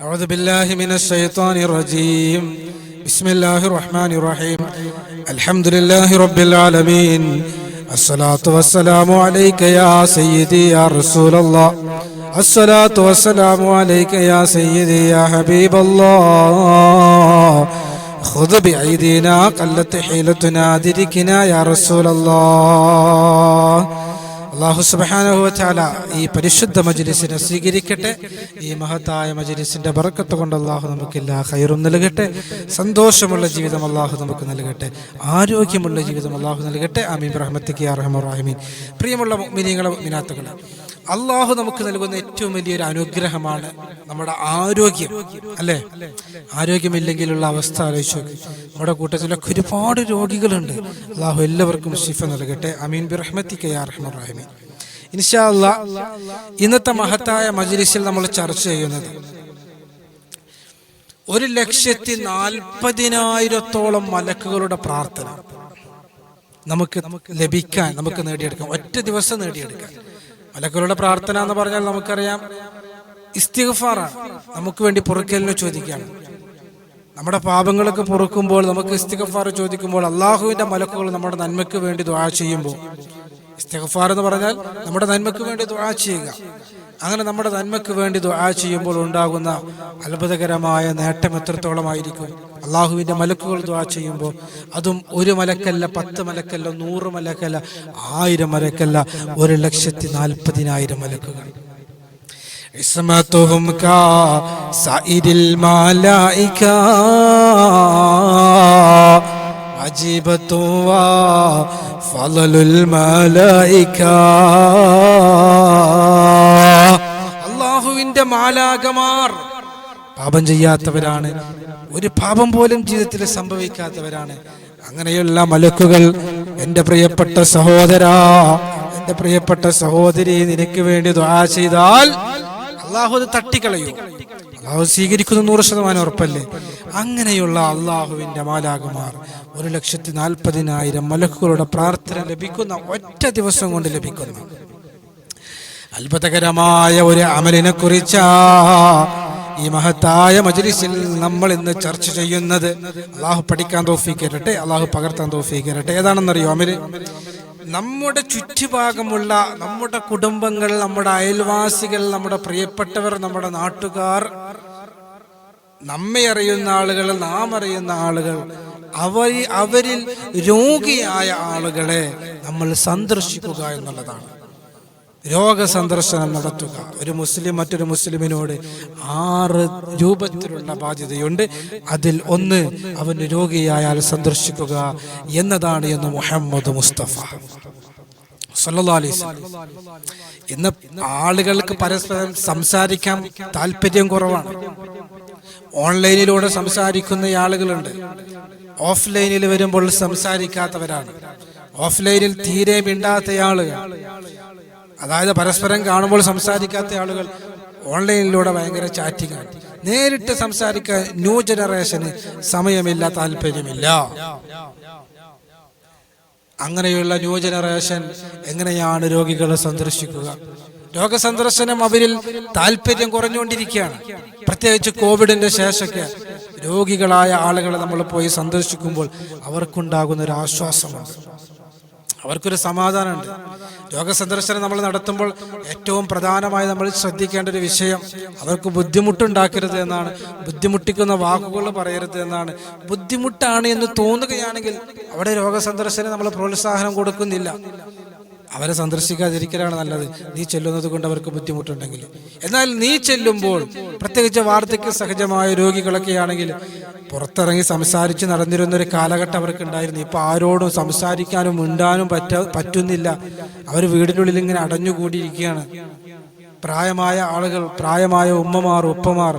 أعوذ بالله من الشيطان الرجيم بسم الله الرحمن الرحيم الحمد لله رب العالمين الصلاة والسلام عليك يا سيدي يا رسول الله الصلاة والسلام عليك يا سيدي يا حبيب الله خذ بأيدينا قلت حيلتنا دركنا يا رسول الله അള്ളാഹു സുബാനുഭവത്താല ഈ പരിശുദ്ധ മജലിസിനെ സ്വീകരിക്കട്ടെ. ഈ മഹത്തായ മജ്ലിസിന്റെ ബറക്കത്ത് കൊണ്ട് അള്ളാഹു നമുക്കെല്ലാ ഹൈറും നൽകട്ടെ. സന്തോഷമുള്ള ജീവിതം അള്ളാഹു നമുക്ക് നൽകട്ടെ. ആരോഗ്യമുള്ള ജീവിതം അള്ളാഹു നൽകട്ടെ. അമീൻ റഹ്മത്തിക്ക് റഹ്മറാഹിമീൻ പ്രിയമുള്ള മിനിങ്ങളെ മിനാത്തുകളെ അള്ളാഹു നമുക്ക് നൽകുന്ന ഏറ്റവും വലിയൊരു അനുഗ്രഹമാണ് നമ്മുടെ ആരോഗ്യം അല്ലേ? ആരോഗ്യമില്ലെങ്കിലുള്ള അവസ്ഥ ആലോചിച്ചു നമ്മുടെ കൂട്ടത്തിലൊക്കെ ഒരുപാട് രോഗികളുണ്ട്. അള്ളാഹു എല്ലാവർക്കും ഷിഫ നൽകട്ടെ. അമീൻ. ബിറഹ്മത്തിക്ക് റഹ്മറാഹിമീൻ ഇൻഷാ അല്ലാ ഇന്നത്തെ മഹത്തായ മജ്ലിസിൽ നമ്മൾ ചർച്ച ചെയ്യുന്നത് ഒരു ലക്ഷത്തി നാൽപ്പതിനായിരത്തോളം മലക്കുകളുടെ പ്രാർത്ഥന നമുക്ക് ലഭിക്കാൻ നമുക്ക് നേടിയെടുക്കാം ഒറ്റ ദിവസം നേടിയെടുക്കാം മലക്കുകളുടെ പ്രാർത്ഥന എന്ന് പറഞ്ഞാൽ നമുക്കറിയാം. ഇസ്തിഗ്ഫാറാണ് നമുക്ക് വേണ്ടി പൊറുക്കലിനെ ചോദിക്കാം. നമ്മുടെ പാപങ്ങളൊക്കെ പൊറുക്കുമ്പോൾ നമുക്ക് ഇസ്തിഗ്ഫാർ ചോദിക്കുമ്പോൾ അള്ളാഹുവിന്റെ മലക്കുകൾ നമ്മുടെ നന്മയ്ക്ക് വേണ്ടി ദ്വാ ചെയ്യുമ്പോൾ. ഇസ്തിഗ്ഫാർ എന്ന് പറഞ്ഞാൽ നമ്മുടെ നന്മയ്ക്ക് വേണ്ടി ദ്വാ ചെയ്യുക. അങ്ങനെ നമ്മുടെ നന്മയ്ക്ക് വേണ്ടി ദുആ ചെയ്യുമ്പോൾ ഉണ്ടാകുന്ന അത്ഭുതകരമായ നേട്ടം എത്രത്തോളമായിരിക്കും അള്ളാഹുവിന്റെ മലക്കുകൾ ദുആ ചെയ്യുമ്പോൾ അതും ഒരു മലക്കല്ല പത്ത് മലക്കല്ല നൂറ് മലക്കല്ല ആയിരം മലക്കല്ല ഒരു ലക്ഷത്തി നാൽപ്പതിനായിരം മലക്കുകൾ اسمتهم كسائر الملائكة عجيبة وفضل الملائكة അള്ളാഹുവിന്റെ മാലാകമാർ പാപം ചെയ്യാത്തവരാണ്. ഒരു പാപം പോലും ജീവിതത്തിൽ സംഭവിക്കാത്തവരാണ്. അങ്ങനെയുള്ള മലക്കുകൾ എന്റെ പ്രിയപ്പെട്ട സഹോദരാ എന്റെ പ്രിയപ്പെട്ട സഹോദരി നിനക്ക് വേണ്ടി ദ്വാ ചെയ്താൽ അള്ളാഹു അത് തട്ടിക്കളയൂ. അള്ളാഹു സ്വീകരിക്കുന്ന നൂറ് ശതമാനം ഉറപ്പല്ലേ? അങ്ങനെയുള്ള അള്ളാഹുവിന്റെ മാലാകുമാർ ഒരു ലക്ഷത്തി നാൽപ്പതിനായിരം മലക്കുകളുടെ പ്രാർത്ഥന ലഭിക്കുന്ന ഒറ്റ ദിവസം കൊണ്ട് ലഭിക്കുന്നു. അത്ഭുതകരമായ ഒരു അമലിനെ കുറിച്ചാ ഈ മഹത്തായ മജ്ലിസിൽ നമ്മൾ ഇന്ന് ചർച്ച ചെയ്യുന്നത്. അള്ളാഹു പഠിക്കാൻ തോഫീക്കരട്ടെ അള്ളാഹു പകർത്താൻ തോഫീക്കരട്ടെ ഏതാണെന്നറിയോ അമൽ? നമ്മുടെ ചുറ്റുഭാഗമുള്ള നമ്മുടെ കുടുംബങ്ങൾ നമ്മുടെ അയൽവാസികൾ നമ്മുടെ പ്രിയപ്പെട്ടവർ നമ്മുടെ നാട്ടുകാർ നമ്മെ അറിയുന്ന ആളുകൾ നാം അറിയുന്ന ആളുകൾ അവർ അവരിൽ രോഗിയായ ആളുകളെ നമ്മൾ സന്ദർശിക്കുക എന്നുള്ളതാണ്. രോഗസന്ദർശനം നടത്തുക. ഒരു മുസ്ലിം മറ്റൊരു മുസ്ലിമിനോട് ആറ് രൂപത്തിലുള്ള ബാധ്യതയുണ്ട്. അതിൽ ഒന്ന് അവന് രോഗിയായാൽ സന്ദർശിക്കുക എന്നതാണ് എന്ന് മുഹമ്മദ് മുസ്തഫ. ഇന്ന് ആളുകൾക്ക് പരസ്പരം സംസാരിക്കാൻ താല്പര്യം കുറവാണ്. ഓൺലൈനിലൂടെ സംസാരിക്കുന്ന ആളുകളുണ്ട്. ഓഫ്ലൈനിൽ വരുമ്പോൾ സംസാരിക്കാത്തവരാണ്. ഓഫ്ലൈനിൽ തീരെ മിണ്ടാത്ത ആളുകൾ. അതായത് പരസ്പരം കാണുമ്പോൾ സംസാരിക്കാത്ത ആളുകൾ ഓൺലൈനിലൂടെ ഭയങ്കര ചാറ്റിംഗ് ആണ്. നേരിട്ട് സംസാരിക്കാൻ ന്യൂ ജനറേഷന് സമയമില്ല താല്പര്യമില്ല. അങ്ങനെയുള്ള ന്യൂ ജനറേഷൻ എങ്ങനെയാണ് രോഗികളെ സന്ദർശിക്കുക? രോഗസന്ദർശനം അവരിൽ താല്പര്യം കുറഞ്ഞുകൊണ്ടിരിക്കുകയാണ്. പ്രത്യേകിച്ച് കോവിഡിന്റെ ശേഷമൊക്കെ രോഗികളായ ആളുകളെ നമ്മൾ പോയി സന്ദർശിക്കുമ്പോൾ അവർക്കുണ്ടാകുന്ന ഒരു ആശ്വാസമുണ്ട്. അവർക്കൊരു സമാധാനമുണ്ട്. രോഗസന്ദർശനം നമ്മൾ നടത്തുമ്പോൾ ഏറ്റവും പ്രധാനമായി നമ്മൾ ശ്രദ്ധിക്കേണ്ട ഒരു വിഷയം അവർക്ക് ബുദ്ധിമുട്ടുണ്ടാക്കരുത് എന്നാണ്. ബുദ്ധിമുട്ടിക്കുന്ന വാക്കുകൾ പറയരുത് എന്നാണ്. ബുദ്ധിമുട്ടാണ് എന്ന് തോന്നുകയാണെങ്കിൽ അവിടെ രോഗസന്ദർശനം നമ്മൾ പ്രോത്സാഹനം കൊടുക്കുന്നില്ല. അവരെ സന്ദർശിക്കാതിരിക്കലാണ് നല്ലത്. നീ ചെല്ലുന്നത് കൊണ്ട് അവർക്ക് ബുദ്ധിമുട്ടുണ്ടെങ്കിൽ. എന്നാൽ നീ ചെല്ലുമ്പോൾ പ്രത്യേകിച്ച് വാർദ്ധക്യ സഹജമായ രോഗികളൊക്കെ ആണെങ്കിൽ പുറത്തിറങ്ങി സംസാരിച്ച് നടന്നിരുന്ന ഒരു കാലഘട്ടം അവർക്ക് ഉണ്ടായിരുന്നു ഇപ്പൊ ആരോടും സംസാരിക്കാനും മിണ്ടാനും പറ്റ പറ്റുന്നില്ല. അവർ വീടിനുള്ളിൽ ഇങ്ങനെ അടഞ്ഞുകൂടിയിരിക്കുകയാണ്. പ്രായമായ ആളുകൾ പ്രായമായ ഉമ്മമാർ ഉപ്പമാർ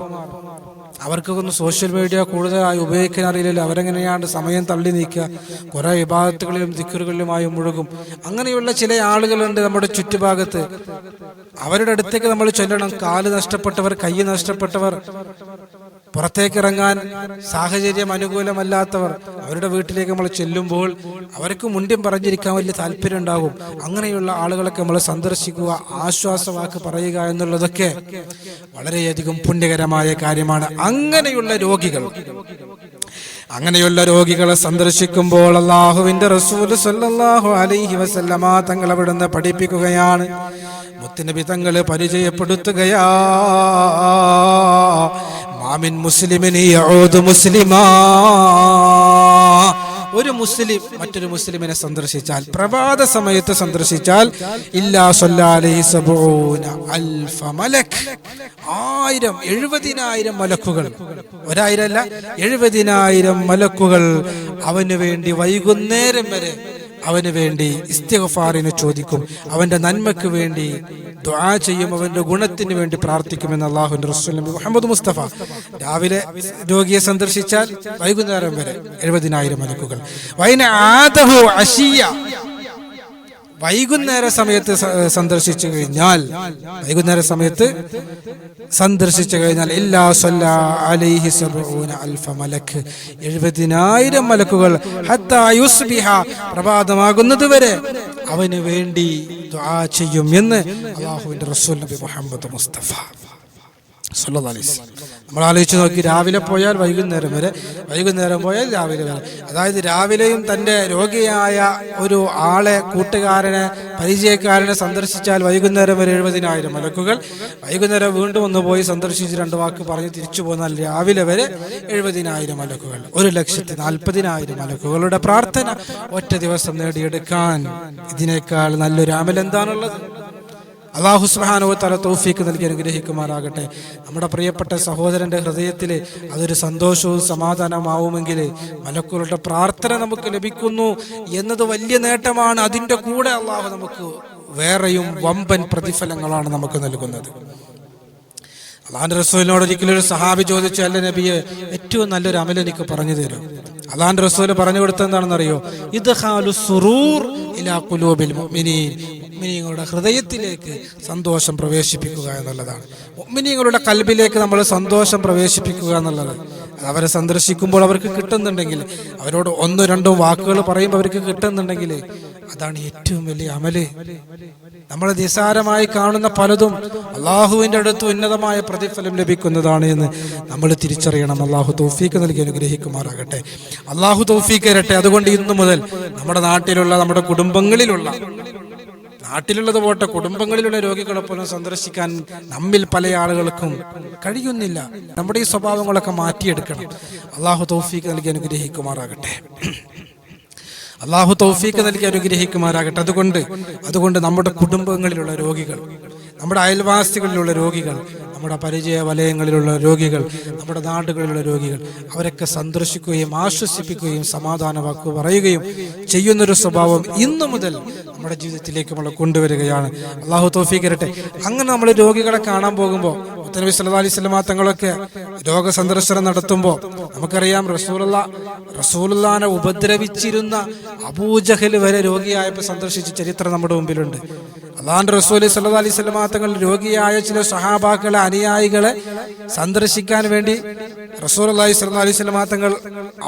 അവർക്കൊന്നും സോഷ്യൽ മീഡിയ കൂടുതലായി ഉപയോഗിക്കാൻ അറിയില്ലല്ലോ. അവരെങ്ങനെയാണ് സമയം തള്ളി നീക്കുക. കുറേ വിഭാഗത്തുകളിലും ദിക്കറുകളിലുമായി മുഴുകും. അങ്ങനെയുള്ള ചില ആളുകളുണ്ട് നമ്മുടെ ചുറ്റുഭാഗത്ത്. അവരുടെ അടുത്തേക്ക് നമ്മൾ ചൊല്ലണം. കാൽ നഷ്ടപ്പെട്ടവർ കൈ നഷ്ടപ്പെട്ടവർ. പുറത്തേക്ക് ഇറങ്ങാൻ സാഹചര്യം അനുകൂലമല്ലാത്തവർ അവരുടെ വീട്ടിലേക്ക് നമ്മൾ ചെല്ലുമ്പോൾ അവർക്ക് മുൻപും പറഞ്ഞിരിക്കാൻ വലിയ താല്പര്യം ഉണ്ടാകും. അങ്ങനെയുള്ള ആളുകളൊക്കെ നമ്മൾ സന്ദർശിക്കുക ആശ്വാസവാക്ക് പറയുക എന്നുള്ളതൊക്കെ വളരെയധികം പുണ്യകരമായ കാര്യമാണ്. അങ്ങനെയുള്ള രോഗികൾ. അങ്ങനെയുള്ള രോഗികളെ സന്ദർശിക്കുമ്പോൾ അള്ളാഹുവിന്റെ റസൂൽ സല്ലല്ലാഹു അലൈഹി വസല്ലമ തങ്ങൾ അവിടുന്ന് പഠിപ്പിക്കുകയാണ്. മുത്തുനബി വിധങ്ങൾ പരിചയപ്പെടുത്തുകയാ. മാമിൻ മുസ്ലിമിന് മുസ്ലിമാ. ഒരു മുസ്ലിം മറ്റൊരു മുസ്ലിമിനെ സന്ദർശിച്ചാൽ പ്രഭാത സമയത്ത് സന്ദർശിച്ചാൽ ഇല്ലാ ആയിരം എഴുപതിനായിരം മലക്കുകൾ. ഒരായിരം അല്ല എഴുപതിനായിരം മലക്കുകൾ അവന് വേണ്ടി വൈകുന്നേരം വരെ അവന് വേണ്ടി ഇസ്തിഗഫാറിനെ ചോദിക്കും. അവന്റെ നന്മയ്ക്ക് വേണ്ടി ദുആ ചെയ്യും. അവന്റെ ഗുണത്തിന് വേണ്ടി പ്രാർത്ഥിക്കുമെന്ന് അള്ളാഹുന്റെ റസൂൽ മുഹമ്മദ് മുസ്തഫ. രാവിലെ രോഗിയെ സന്ദർശിച്ചാൽ വൈകുന്നേരം വരെ എഴുപതിനായിരം മലക്കുകൾ വൈന ആദഹു അഷിയ വൈകുന്നേര സമയത്ത് സന്ദർശിച്ചു കഴിഞ്ഞാൽ വൈകുന്നേര സമയത്ത് സന്ദർശിച്ചു കഴിഞ്ഞാൽ എല്ലാ സല്ല അലൈഹി അൽഫ മലക്ക് എഴുപതിനായിരം മലക്കുകൾ പ്രഭാതമാകുന്നത് വരെ അവന് വേണ്ടി ചെയ്യും എന്ന് അള്ളാഹുവിന്റെ റസൂൽ നബി മുഹമ്മദ് മുസ്തഫ അലൈഹി. നമ്മൾ ആലോചിച്ച് നോക്കി രാവിലെ പോയാൽ വൈകുന്നേരം വരെ വൈകുന്നേരം പോയാൽ രാവിലെ വരെ. അതായത് രാവിലെയും തന്റെ രോഗിയായ ഒരു ആളെ കൂട്ടുകാരനെ പരിചയക്കാരനെ സന്ദർശിച്ചാൽ വൈകുന്നേരം വരെ എഴുപതിനായിരം മലക്കുകൾ വൈകുന്നേരം വീണ്ടും ഒന്ന് പോയി സന്ദർശിച്ച് രണ്ട് വാക്ക് പറഞ്ഞ് തിരിച്ചു പോന്നാൽ രാവിലെ വരെ എഴുപതിനായിരം മലക്കുകൾ ഒരു ലക്ഷത്തി നാൽപ്പതിനായിരം മലക്കുകളുടെ പ്രാർത്ഥന ഒറ്റ ദിവസം നേടിയെടുക്കാൻ. ഇതിനേക്കാൾ നല്ലൊരു അമൽ എന്താണുള്ളത് അള്ളാഹു സുബ്ഹാനഹു തല തോഫിക്ക് നൽകി അനുഗ്രഹിക്കുമാറാകട്ടെ. നമ്മുടെ പ്രിയപ്പെട്ട സഹോദരന്റെ ഹൃദയത്തിൽ അതൊരു സന്തോഷവും സമാധാനമാവുമെങ്കിൽ മലക്കുകളുടെ പ്രാർത്ഥന നമുക്ക് ലഭിക്കുന്നു എന്നത് വലിയ നേട്ടമാണ്. അതിന്റെ കൂടെ അള്ളാഹു നമുക്ക് വേറെയും വമ്പൻ പ്രതിഫലങ്ങളാണ് നമുക്ക് നൽകുന്നത്. അള്ളാഹാന്റെ റസൂലിനോട് ഒരിക്കലും ഒരു സഹാബി ചോദിച്ചു അല്ല നബിയെ ഏറ്റവും നല്ലൊരു അമൽ എനിക്ക് പറഞ്ഞു തരും അള്ളാഹാന്റെ റസൂൽ പറഞ്ഞു കൊടുത്തത് എന്താണെന്നറിയോ ഇത് ഹാലു സുറൂർ ഇലാ ഖുലൂബിൽ മുഅ്മിനീൻ മുഅ്മിനീങ്ങളുടെ ഹൃദയത്തിലേക്ക് സന്തോഷം പ്രവേശിപ്പിക്കുക എന്നുള്ളതാണ്. മുഅ്മിനീങ്ങളുടെ കൽബിലേക്ക് നമ്മൾ സന്തോഷം പ്രവേശിപ്പിക്കുക എന്നുള്ളത്. അവരെ സന്ദർശിക്കുമ്പോൾ അവർക്ക് കിട്ടുന്നുണ്ടെങ്കിൽ അവരോട് ഒന്നോ രണ്ടോ വാക്കുകൾ പറയുമ്പോൾ അവർക്ക് കിട്ടുന്നുണ്ടെങ്കിൽ അതാണ് ഏറ്റവും വലിയ അമൽ. നമ്മൾ നിസാരമായി കാണുന്ന പലതും അള്ളാഹുവിന്റെ അടുത്ത് ഉന്നതമായ പ്രതിഫലം ലഭിക്കുന്നതാണ് എന്ന് നമ്മൾ തിരിച്ചറിയണം. അള്ളാഹു തൗഫീക്ക് നൽകി അനുഗ്രഹിക്കുമാറാകട്ടെ. അള്ളാഹു തൗഫീക്ക് തരട്ടെ. അതുകൊണ്ട് ഇന്നു മുതൽ നമ്മുടെ നാട്ടിലുള്ള നമ്മുടെ കുടുംബങ്ങളിലുള്ള നാട്ടിലുള്ളത് പോട്ടെ കുടുംബങ്ങളിലുള്ള രോഗികളെ പോലും സന്ദർശിക്കാൻ നമ്മിൽ പല ആളുകൾക്കും കഴിയുന്നില്ല. നമ്മുടെ ഈ സ്വഭാവങ്ങളൊക്കെ മാറ്റിയെടുക്കണം. അള്ളാഹു തൗഫീക്ക് നൽകി അനുഗ്രഹിക്കുമാറാകട്ടെ. അള്ളാഹു തൗഫീക്ക് നൽകി അനുഗ്രഹിക്കുമാറാകട്ടെ. അതുകൊണ്ട് അതുകൊണ്ട് നമ്മുടെ കുടുംബങ്ങളിലുള്ള രോഗികൾ നമ്മുടെ അയൽവാസികളിലുള്ള രോഗികൾ നമ്മുടെ പരിചയ വലയങ്ങളിലുള്ള രോഗികൾ നമ്മുടെ നാടുകളിലുള്ള രോഗികൾ അവരൊക്കെ സന്ദർശിക്കുകയും ആശ്വസിപ്പിക്കുകയും സമാധാന വാക്ക് പറയുകയും ചെയ്യുന്നൊരു സ്വഭാവം ഇന്നു മുതൽ നമ്മുടെ ജീവിതത്തിലേക്ക് നമ്മൾ കൊണ്ടുവരികയാണ്. അള്ളാഹു തൗഫീക്ക് തരട്ടെ അങ്ങനെ നമ്മൾ രോഗികളെ കാണാൻ പോകുമ്പോൾ മുത്തനബി സല്ലല്ലാഹു അലൈഹി സ്വലമാ തങ്ങളൊക്കെ രോഗസന്ദർശനം നടത്തുമ്പോൾ നമുക്കറിയാം റസൂലുള്ള റസൂലുള്ളാനെ ഉപദ്രവിച്ചിരുന്ന അബൂജഹൽ വരെ രോഗിയായപ്പോൾ സന്ദർശിച്ച ചരിത്രം നമ്മുടെ മുമ്പിലുണ്ട്. അള്ളാഹാന്റെ റസൂൽ സല്ലു അലൈഹി വസല്ലമ തങ്ങൾ രോഗിയായ ചില സഹാബാക്കളെ അനുയായികളെ സന്ദർശിക്കാൻ വേണ്ടി റസൂൽ അള്ളാഹി സല്ലു അലൈഹി വസല്ലമ തങ്ങൾ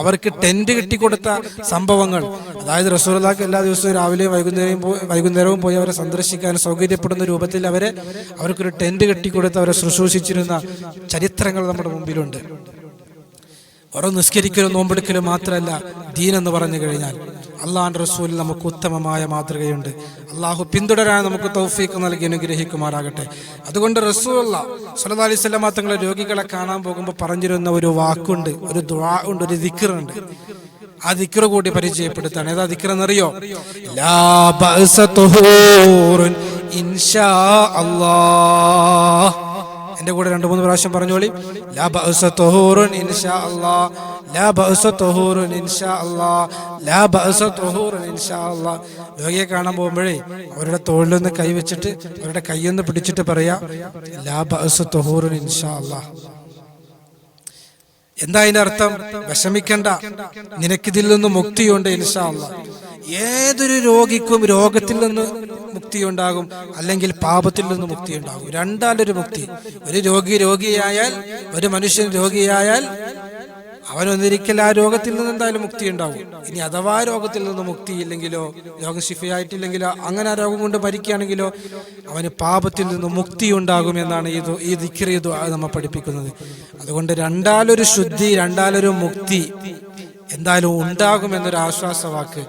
അവർക്ക് ടെന്റ് കെട്ടിക്കൊടുത്ത സംഭവങ്ങൾ. അതായത് റസൂൽ അള്ളാഹ് എല്ലാ ദിവസവും രാവിലെ വൈകുന്നേരം വൈകുന്നേരവും പോയി അവരെ സന്ദർശിക്കാൻ സൗകര്യപ്പെടുന്ന രൂപത്തിൽ അവരെ അവർക്കൊരു ടെന്റ് കെട്ടിക്കൊടുത്ത് അവരെ ശുശ്രൂഷിച്ചിരുന്ന ചരിത്രങ്ങൾ നമ്മുടെ മുമ്പിലുണ്ട്. ഓരോ നിസ്കരിക്കലും നോമ്പെടുക്കലും മാത്രമല്ല ദീൻ എന്ന് പറഞ്ഞു കഴിഞ്ഞാൽ. അള്ളാഹാന്റെ റസൂലിൽ നമുക്ക് ഉത്തമമായ മാതൃകയുണ്ട്. അള്ളാഹു പിന്തുടരാൻ നമുക്ക് തൗഫീക്ക് നൽകി അനുഗ്രഹിക്കുമാറാകട്ടെ. അതുകൊണ്ട് റസൂൽ സല്ലല്ലാഹു അലൈഹി വസല്ലമ തങ്ങളെ രോഗികളെ കാണാൻ പോകുമ്പോൾ പറഞ്ഞിരുന്ന ഒരു വാക്കുണ്ട് ഒരു ദുആ ഉണ്ട് ഒരു ദിക്കറുണ്ട് ആ ദിക്കറ് കൂടി പരിചയപ്പെടുത്താണ്. ഏതാ തുഹൂറുൻ ഇൻഷാ അല്ലാഹ്. എന്റെ കൂടെ രണ്ട് മൂന്ന് പ്രാവശ്യം പറഞ്ഞോളി. ലാ ഇൻഷാ ലാ ഇൻഷാ ലാ ഇൻഷാ രോഗിയെ കാണാൻ പോകുമ്പോഴേ അവരുടെ തോളിലൊന്ന് കൈവച്ചിട്ട് അവരുടെ കൈയൊന്ന് പിടിച്ചിട്ട് പറയാ ലാ ഇൻഷാ എന്താ അതിന്റെ അർത്ഥം? വിഷമിക്കണ്ട. നിനക്കിതിൽ നിന്ന് മുക്തിയുണ്ട് ഇൻഷാ അല്ലാ. ഏതൊരു രോഗിക്കും രോഗത്തിൽ നിന്ന് മുക്തി ഉണ്ടാകും അല്ലെങ്കിൽ പാപത്തിൽ നിന്ന് മുക്തി ഉണ്ടാകും രണ്ടാലൊരു മുക്തി. ഒരു രോഗി രോഗിയായാൽ ഒരു മനുഷ്യൻ രോഗിയായാൽ അവൻ അവനൊന്നിരിക്കൽ ആ രോഗത്തിൽ നിന്ന് എന്തായാലും മുക്തി ഉണ്ടാവും ഇനി അഥവാ രോഗത്തിൽ നിന്ന് മുക്തിയില്ലെങ്കിലോ രോഗം ശിഫയായിട്ടില്ലെങ്കിലോ അങ്ങനെ ആ രോഗം കൊണ്ട് മരിക്കുകയാണെങ്കിലോ അവന് പാപത്തിൽ നിന്ന് മുക്തി ഉണ്ടാകും എന്നാണ് ഈ ഈ ദിക്രി നമ്മൾ പഠിപ്പിക്കുന്നത്. അതുകൊണ്ട് രണ്ടാലൊരു ശുദ്ധി രണ്ടാലൊരു മുക്തി എന്തായാലും ഉണ്ടാകുമെന്നൊരു ആശ്വാസവാക്ക്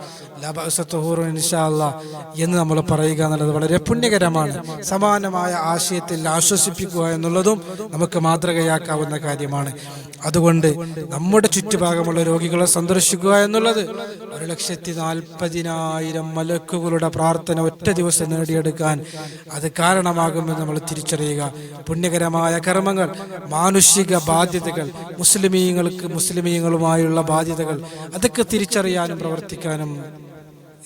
എന്ന് നമ്മൾ പറയുക എന്നുള്ളത് വളരെ പുണ്യകരമാണ്. സമാനമായ ആശയത്തിൽ ആശ്വസിപ്പിക്കുക എന്നുള്ളതും നമുക്ക് മാതൃകയാക്കാവുന്ന കാര്യമാണ്. അതുകൊണ്ട് നമ്മുടെ ചുറ്റുഭാഗമുള്ള രോഗികളെ സന്ദർശിക്കുക എന്നുള്ളത് ഒരു ലക്ഷത്തി നാൽപ്പതിനായിരം മലക്കുകളുടെ പ്രാർത്ഥന ഒറ്റ ദിവസം നേടിയെടുക്കാൻ അത് കാരണമാകുമെന്ന് നമ്മൾ തിരിച്ചറിയുക. പുണ്യകരമായ കർമ്മങ്ങൾ മാനുഷിക ബാധ്യതകൾ മുസ്ലിമീങ്ങൾക്ക് മുസ്ലിമീങ്ങളുമായുള്ള ബാധ്യതകൾ അതൊക്കെ തിരിച്ചറിയാനും പ്രവർത്തിക്കാനും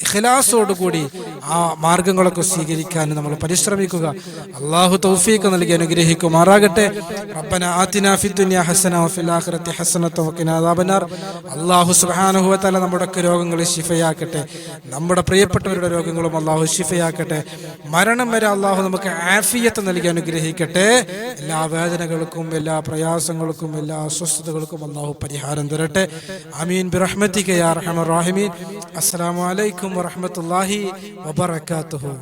ഇഖലാസോടുകൂടി ആ മാർഗങ്ങളൊക്കെ സ്വീകരിക്കാൻ നമ്മൾ പരിശ്രമിക്കുക. അള്ളാഹു തൗഫീഖ് നൽകി അനുഗ്രഹിക്കുമാറാകട്ടെ. റബ്ബന ആതിനാ ഫിദ്ദുനിയ ഹസന വഫിൽ ആഖിറതി ഹസനത വഖിന അദാബനാർ. അള്ളാഹു സുബ്ഹാനഹു വതആല നമ്മുടെ ഒക്കെ രോഗങ്ങളെ ശിഫയാക്കട്ടെ. നമ്മുടെ പ്രിയപ്പെട്ടവരുടെ രോഗങ്ങളും അള്ളാഹു ശിഫയാക്കട്ടെ. മരണം വരെ അള്ളാഹു നമുക്ക് ആഫിയത്ത് നൽകി അനുഗ്രഹിക്കട്ടെ. എല്ലാ വേദനകൾക്കും എല്ലാ പ്രയാസങ്ങൾക്കും എല്ലാ അസ്വസ്ഥതകൾക്കും അള്ളാഹു പരിഹാരം തരട്ടെ. അമീൻ ബിറഹ്മതിക യാ അർഹമർ റാഹിമീൻ. അസ്സലാമു അലൈക്കും വറഹ്മത്തുള്ളാഹി വബറകാതുഹു